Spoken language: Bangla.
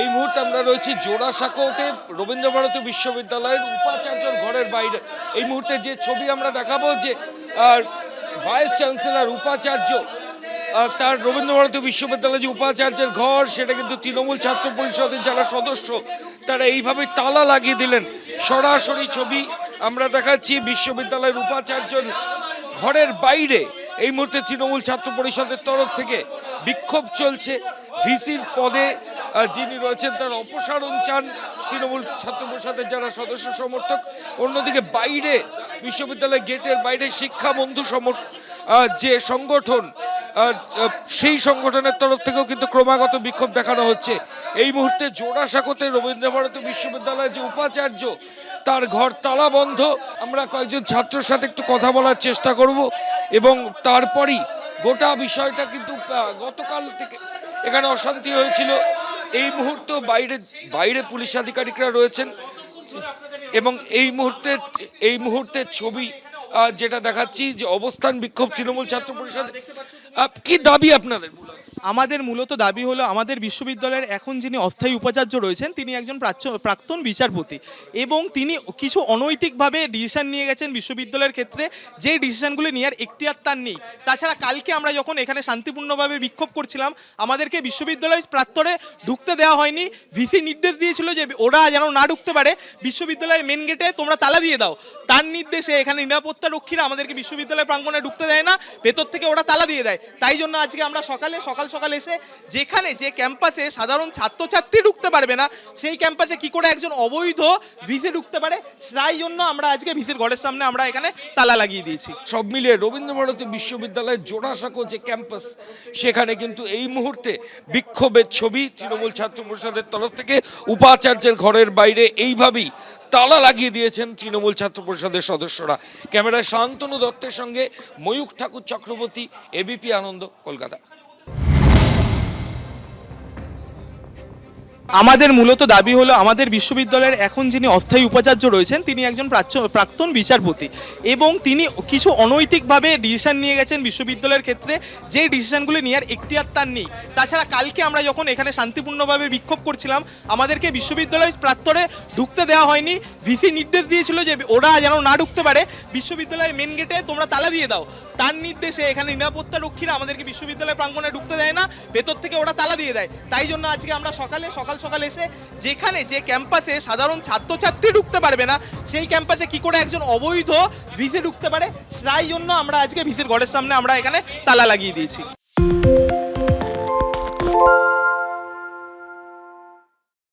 এই মুহূর্তে আমরা রয়েছি জোড়াসাঁকোতে, রবীন্দ্রভারতী বিশ্ববিদ্যালয়ের উপাচার্যর ঘরের বাইরে। এই মুহূর্তে যে ছবি আমরা দেখাবো যে ভাইস চ্যান্সেলর, উপাচার্য তার রবীন্দ্রভারতী বিশ্ববিদ্যালয়ের যে উপাচার্যের ঘর, সেটা কিন্তু তৃণমূল ছাত্র পরিষদের যারা সদস্য, তারা এইভাবে তালা লাগিয়ে দিলেন। সরাসরি ছবি আমরা দেখাচ্ছি বিশ্ববিদ্যালয়ের উপাচার্যর ঘরের বাইরে। এই মুহূর্তে তৃণমূল ছাত্র পরিষদের তরফ থেকে বিক্ষোভ চলছে। ভিসির পদে যিনি রয়েছেন তার অপসারণ চান তৃণমূল ছাত্র পরিষদের যারা সদস্য সমর্থক। অন্যদিকে বাইরে বিশ্ববিদ্যালয় গেটের বাইরে শিক্ষা বন্ধু সমর যে সংগঠন সেই সংগঠনের তরফ থেকেও কিন্তু ক্রমাগত বিক্ষোভ দেখানো হচ্ছে। এই মুহূর্তে জোড়াসাঁকোতে রবীন্দ্রভারতী বিশ্ববিদ্যালয়ের যে উপাচার্য, তার ঘর তালা বন্ধ। আমরা কয়েকজন ছাত্রের সাথে একটু কথা বলার চেষ্টা করব এবং তারপরই গোটা বিষয়টা কিন্তু গতকাল থেকে এখানে অশান্তি হয়েছিল। এই মুহূর্তে বাইরে বাইরে পুলিশ আধিকারিকরা রয়েছেন এবং এই মুহূর্তে এই মুহূর্তে ছবি যেটা দেখাচ্ছি যে অবস্থান বিক্ষোভ তৃণমূল ছাত্র পরিষদ কি দাবি আপনাদের? আমাদের মূলত দাবি হলো আমাদের বিশ্ববিদ্যালয়ের এখন যিনি অস্থায়ী উপাচার্য রয়েছেন, তিনি একজন প্রাক্তন বিচারপতি এবং তিনি কিছু অনৈতিকভাবে ডিসিশন নিয়ে গেছেন বিশ্ববিদ্যালয়ের ক্ষেত্রে, যে ডিসিশনগুলি নেওয়ার এখতিয়ার তার নেই। তাছাড়া কালকে আমরা যখন এখানে শান্তিপূর্ণভাবে বিক্ষোভ করছিলাম, আমাদেরকে বিশ্ববিদ্যালয় প্রাত্তরে ঢুকতে দেওয়া হয়নি। ভিসি নির্দেশ দিয়েছিল যে ওরা যেন না ঢুকতে পারে। বিশ্ববিদ্যালয়ের মেন গেটে তোমরা তালা দিয়ে দাও। তার নির্দেশে এখানে নিরাপত্তা রক্ষীরা আমাদেরকে বিশ্ববিদ্যালয় প্রাঙ্গণে ঢুকতে দেয় না, ভেতর থেকে ওরা তালা দিয়ে দেয়। তাই জন্য আজকে আমরা সকালে সকাল সকাল এসে যেখানে যে ক্যাম্পাসে সাধারণ ছাত্রছাত্রী ঢুকতে পারবে না, সেই ক্যাম্পাসে কি করে একজন অবৈধ ভিসি ঢুকতে পারে? তাই জন্য আমরা আজকে ভিসির ঘরের সামনে আমরা এখানে তালা লাগিয়ে দিয়েছি। সব মিলিয়ে রবীন্দ্রভারতী বিশ্ববিদ্যালয়ের জোড়াসাঁকো যে ক্যাম্পাস, সেখানে কিন্তু এই মুহূর্তে বিক্ষোভের ছবি তৃণমূল ছাত্র পরিষদের তরফ থেকে উপাচার্যের ঘরের বাইরে এইভাবেই তালা লাগিয়ে দিয়েছেন তৃণমূল ছাত্র পরিষদের সদস্যরা। ক্যামেরায় শান্তনু দত্তের সঙ্গে ময়ূক ঠাকুর চক্রবর্তী, এবিপি আনন্দ, কলকাতা। আমাদের মূলত দাবি হলো, আমাদের বিশ্ববিদ্যালয়ের এখন যিনি অস্থায়ী উপাচার্য রয়েছেন, তিনি একজন প্রাক্তন বিচারপতি এবং তিনি কিছু অনৈতিকভাবে ডিসিশন নিয়ে গেছেন বিশ্ববিদ্যালয়ের ক্ষেত্রে, যে ডিসিশনগুলি নেওয়ার এখতিয়ার তার নেই। তাছাড়া কালকে আমরা যখন এখানে শান্তিপূর্ণভাবে বিক্ষোভ করছিলাম, আমাদেরকে বিশ্ববিদ্যালয় প্রাত্তরে ঢুকতে দেওয়া হয়নি। ভিসি নির্দেশ দিয়েছিল যে ওরা যেন না ঢুকতে পারে। বিশ্ববিদ্যালয়ের মেন গেটে তোমরা তালা দিয়ে দাও। তার নির্দেশে এখানে নিরাপত্তা রক্ষীরা আমাদেরকে বিশ্ববিদ্যালয় প্রাঙ্গণে ঢুকতে দেয় না, ভেতর থেকে ওরা তালা দিয়ে দেয়। তাই জন্য আজকে আমরা সকালে সকাল সকাল এসে যেখানে যে ক্যাম্পাসে সাধারণ ছাত্রছাত্রী ঢুকতে পারবে না, সেই ক্যাম্পাসে কি করে একজন অবৈধ ভিসে ঢুকতে পারে? তাই জন্য আমরা আজকে ভিসের ঘরের সামনে আমরা এখানে তালা লাগিয়ে দিয়েছি।